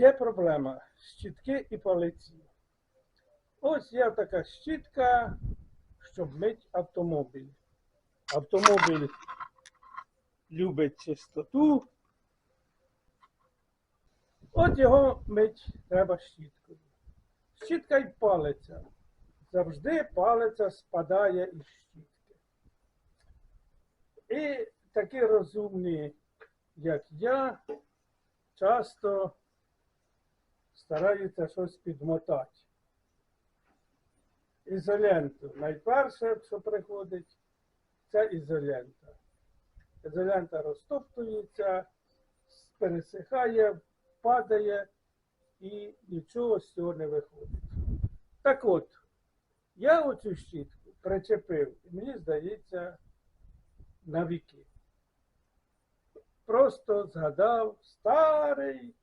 є проблема щітки і палиці. Ось є така щітка, щоб мити автомобіль. Автомобіль любить чистоту. От його мить треба щіткою. Щітка й палиця. Завжди палиця спадає із щітки. І такі розумні, як я, часто стараються щось підмотати. Ізоленту. Найперше, що приходить, це ізолента. Ізолента розтоптується, пересихає, падає і нічого з цього не виходить. Так от, я оцю щітку причепив, і мені здається, на віки. Просто згадав старий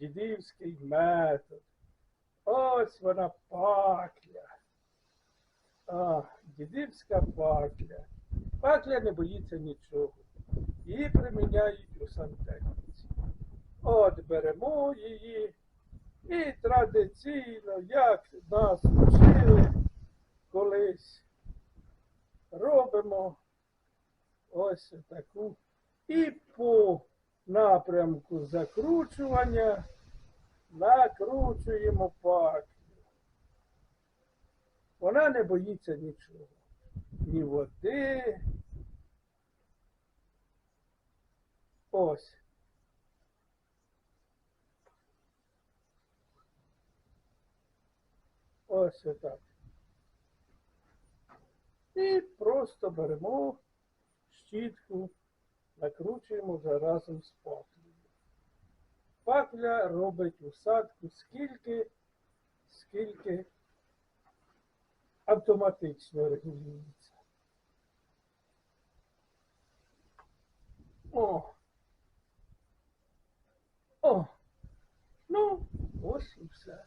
дідівський метод. Ось вона пакля. А, дідівська пакля. Пакля не боїться нічого. Її приміняють у сантехніці. От беремо її і традиційно, як нас вчили колись, робимо ось таку. І по напрямку закручування накручуємо паклю. Вона не боїться нічого. Ні води. Ось. Ось отак. І просто беремо щітку, накручуємо вже разом з паклею. Пакля робить усадку скільки, скільки автоматично регулюється. О! О! Ну, ось і все.